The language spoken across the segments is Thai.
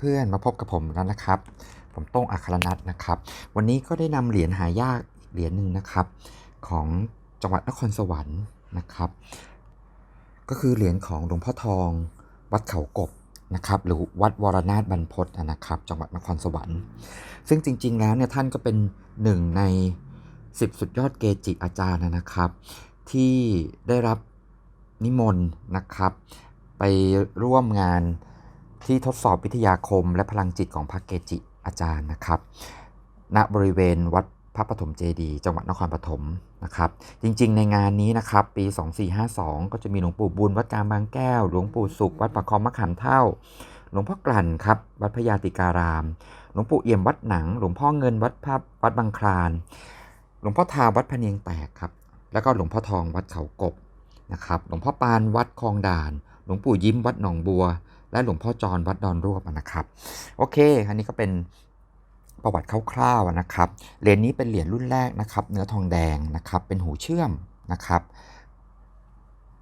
เพื่อนๆ มาพบกับผมแล้วนะครับ ผมโต้งอัครนัทนะครับ วันนี้ก็ได้นำเหรียญหายากอีกเหรียญหนึ่งนะครับ ของจังหวัดนครสวรรค์นะครับ ก็คือเหรียญของหลวงพ่อทอง วัดเขากบนะครับหรือวัดวรนาถบรรพตนะครับ จังหวัดนครสวรรค์ ซึ่งจริง ๆ แล้วเนี่ยท่านก็เป็นหนึ่งใน 10 สุดยอดเกจิอาจารย์นะครับ ที่ได้รับนิมนต์นะครับ ไปร่วมงาน ที่ทดสอบวิทยาคมและพลังจิตของพระเกจิอาจารย์นะครับ ณบริเวณวัดพระปฐมเจดีย์จังหวัดนครปฐมนะครับ จริงๆ ในงานนี้นะครับ ปี 2452 ก็จะมีหลวงปู่บุญวัดกลางบางแก้ว หลวงปู่สุข วัดประคองมะขามเท่า หลวงพ่อกลั่นครับ วัดพญาติการาม หลวงปู่เอี่ยมวัดหนัง หลวงพ่อเงินวัดภาพวัดบางคลาน หลวงพ่อทาวัดพเนียงแตกครับ แล้วก็หลวงพ่อทองวัดเขากบนะครับ หลวงพ่อปานวัดคลองด่าน หลวงปู่ยิ้มวัดหนองบัว และหลวงพ่อจรวัดดอนรวบนะครับ โอเค อันนี้ก็เป็นประวัติคร่าวๆนะครับ เหรียญนี้เป็นเหรียญรุ่นแรกนะครับ เนื้อทองแดงนะครับ เป็นหูเชื่อมนะครับ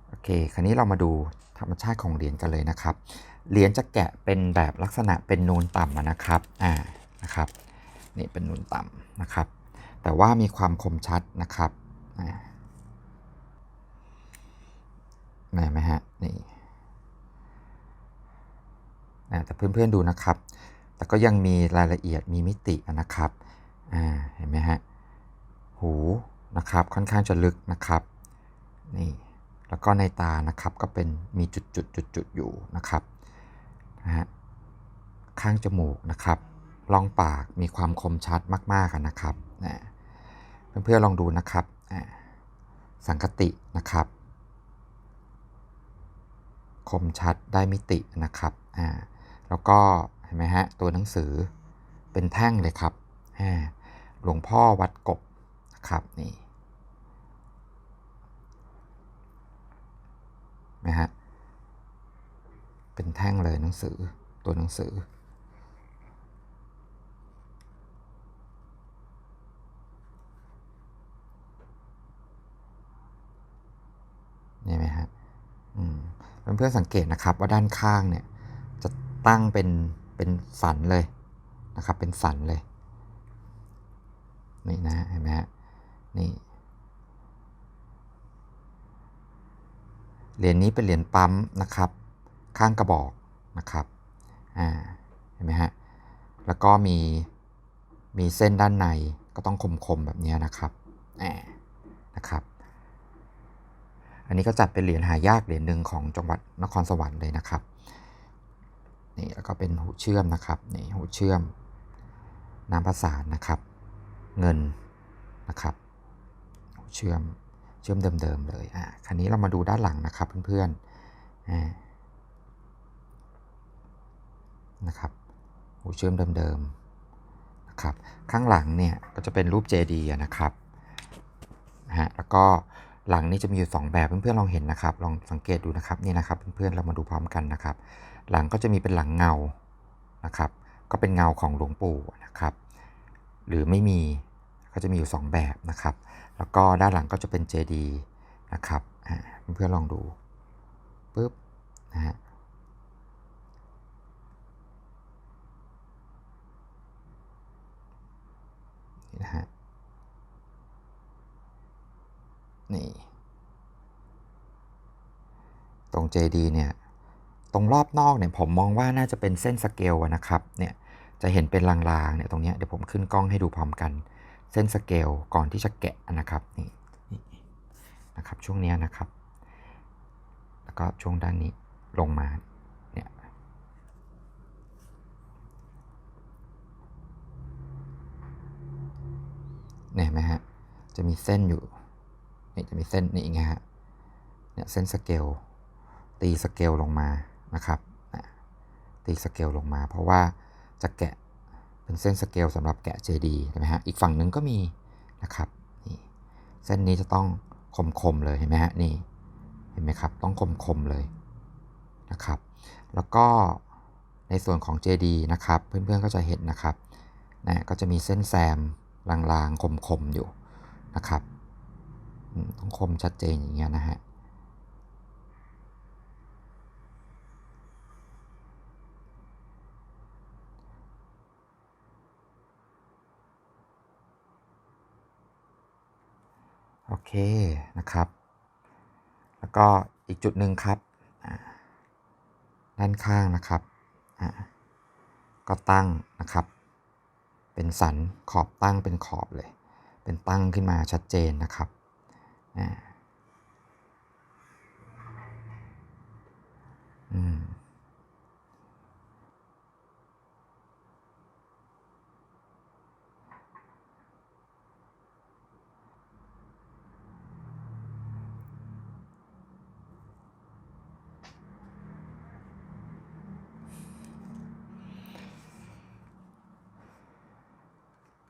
โอเค คราวนี้เรามาดูธรรมชาติของเหรียญกันเลยนะครับ เหรียญจะแกะเป็นแบบลักษณะเป็นนูนต่ำนะครับ อ่า นะครับ นี่เป็นนูนต่ำนะครับ แต่ว่ามีความคมชัดนะครับ อ่าเห็นไหมฮะ นี่ อ่าแต่เพื่อนๆดูนะครับ แต่ก็ยังมีรายละเอียดมีมิตินะครับ อ่า เห็นไหมฮะ หูนะครับ ค่อนข้างจะลึกนะครับ นี่ แล้วก็ในตานะครับ ก็เป็นมีจุดจุดจุดจุดๆอยู่นะครับ นะฮะ ข้างจมูกนะครับร่องปากมีความคมชัดมากๆนะครับนะเพื่อนๆลองดูนะครับอ่าสังคตินะครับ คมชัดได้มิตินะครับอ่า แล้วก็เห็นไหมฮะตัวหนังสือเป็นแท่งเลยครับหลวงพ่อวัดกบนะครับนี่นะฮะเป็นแท่งเลยหนังสือตัวหนังสือนี่ไหมฮะอืมเพื่อนๆสังเกตนะครับว่าด้านข้างเนี่ย ตั้งเป็นเป็นสันเลยนะครับเป็นสันเลย นี่นะเห็นไหมฮะนี่เหรียญนี้เป็นเหรียญปั๊มนะครับ ข้างกระบอกนะครับอ่าเห็นไหมฮะแล้วก็มีมีเส้นด้านในก็ต้องคมๆแบบนี้นะครับอ่านะครับ อันนี้ก็จัดเป็นเหรียญหายากเหรียญหนึ่งของจังหวัดนครสวรรค์เลยนะครับ นี่แล้วก็เป็นหูเชื่อมนะครับนี่หูเชื่อมน้ำประสานนะครับ เงินนะครับ หูเชื่อมเชื่อมเดิมๆเลยอะคราวนี้เรามาดูด้านหลังนะครับเพื่อนๆอ่านะครับหูเชื่อมเดิมๆนะครับ ข้างหลังเนี่ยก็จะเป็นรูปเจดีย์นะครับฮะแล้วก็ หลังนี้จะมีอยู่2แบบเพื่อนๆลองเห็นนะครับ ลองสังเกตดูนะครับนี่นะครับเพื่อนๆเรามาดูพร้อมกันนะครับ หลังก็จะมีเป็นหลังเงานะครับ ก็เป็นเงาของหลวงปู่นะครับ หรือไม่มีก็จะมีอยู่ 2 แบบนะครับ แล้วก็ด้านหลังก็จะเป็นเจดีย์นะครับอ่าเพื่อนๆลองดูปุ๊บนะฮะนี่นะฮะ นี่ตรง JD เนี่ยตรงรอบนอกเนี่ยผมมองว่าน่าจะเป็นเส้นสเกลอะนะครับเนี่ยจะเห็นเป็นลางๆเนี่ยตรงนี้เดี๋ยวผมขึ้นกล้องให้ดูพร้อมกัน เส้นสเกลก่อนที่จะแกะนะครับนี่นะครับช่วงเนี้ยนะครับ แล้วก็ช่วงด้านนี้ลงมาเนี่ยเนี่ยเห็นไหมฮะจะมีเส้นอยู่ นี่จะมีเส้นนี่ไงฮะเนี่ยเส้นสเกลตีสเกลลงมานะครับตีสเกลลงมา เพราะว่าจะแกะเป็นเส้นสเกลสำหรับแกะ JD ใช่ไหมฮะอีกฝั่งหนึ่งก็มีนะครับนี่เส้นนี้จะต้องคมๆเลยเห็นไหมฮะนี่เห็นไหมครับต้องคมๆเลยนะครับแล้วก็ในส่วนของ JD นะครับ เพื่อนๆก็จะเห็นนะครับนะก็จะมีเส้นแซมลางๆคมๆอยู่นะครับ ต้องคมชัดเจนอย่างเงี้ยนะฮะโอเคนะครับ แล้วก็อีกจุดหนึ่งครับด้านข้างนะครับ ก็ตั้งนะครับ เป็นสันขอบตั้งเป็นขอบเลย เป็นตั้งขึ้นมาชัดเจนนะครับ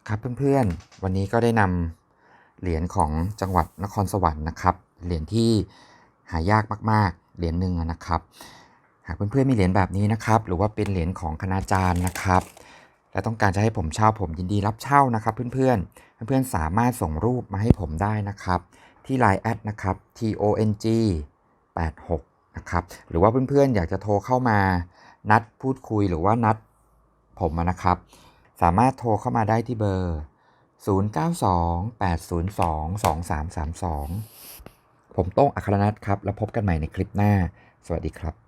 ครับเพื่อนๆ วันนี้ก็ได้นำ เหรียญของจังหวัดนครสวรรค์นะครับ เหรียญที่หายากมากๆ เหรียญหนึ่งนะครับ หากเพื่อนๆมีเหรียญแบบนี้นะครับ หรือว่าเป็นเหรียญของคณาจารย์นะครับ และต้องการจะให้ผมเช่าผมยินดีรับเช่านะครับ เพื่อนๆ เพื่อนๆสามารถส่งรูปมาให้ผมได้นะครับ ที่ Line แอดนะครับ tong 86นะครับ หรือว่าเพื่อนๆ อยากจะโทรเข้ามา นัดพูดคุยหรือว่านัดผมนะครับ สามารถโทรเข้ามาได้ที่เบอร์ 0928022332 ผมโต้งอัครนัทครับ แล้วพบกันใหม่ในคลิปหน้า สวัสดีครับ